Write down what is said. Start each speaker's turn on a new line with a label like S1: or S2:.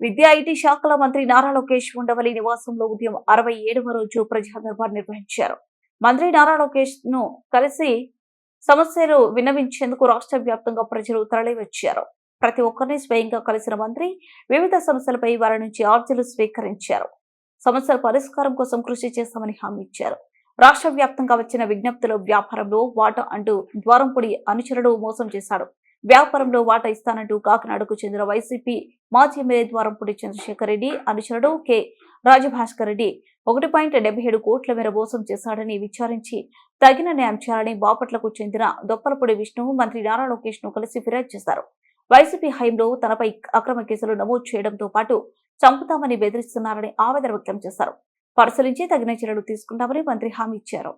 S1: విద్యా ఐటీ శాఖల మంత్రి నారా లోకేష్ ఉండవల్లి నివాసంలో ఉదయం అరవై ఏడవ రోజు ప్రజా దర్బార్ నిర్వహించారు. మంత్రి నారా లోకేష్ను కలిసి సమస్యలు విన్నవించేందుకు రాష్ట్ర వ్యాప్తంగా ప్రజలు తరలివచ్చారు. ప్రతి ఒక్కరిని స్వయంగా కలిసిన మంత్రి వివిధ సమస్యలపై వారి నుంచి ఆర్జీలు స్వీకరించారు. సమస్యల పరిష్కారం కోసం కృషి చేస్తామని హామీ ఇచ్చారు. రాష్ట్ర వ్యాప్తంగా వచ్చిన విజ్ఞప్తులు వ్యాపారంలో వాటా అంటూ ద్వారంపొడి అనుచరుడు మోసం చేశాడు. వ్యాపారంలో వాటా ఇస్తానంటూ కాకినాడకు చెందిన వైసీపీ మాజీ ఎమ్మెల్యే ద్వారంపూడి చంద్రశేఖర్ రెడ్డి అనుచరుడు కె. రాజభాస్కర్ రెడ్డి ఒకటి పాయింట్ డెబ్బై ఏడు కోట్ల మేర మోసం చేశాడని విచారించి తగిన న్యాయం చేయాలని బాపట్లకు చెందిన దొప్పలపూడి విష్ణు మంత్రి నారా లోకేష్ను కలిసి ఫిర్యాదు చేశారు. వైసీపీ హయంలో తనపై అక్రమ కేసులు నమోదు చేయడంతో పాటు చంపుతామని బెదిరిస్తున్నారని ఆవేదన వ్యక్తం చేశారు. పరిశీలించి తగిన చర్యలు తీసుకుంటామని మంత్రి హామీ ఇచ్చారు.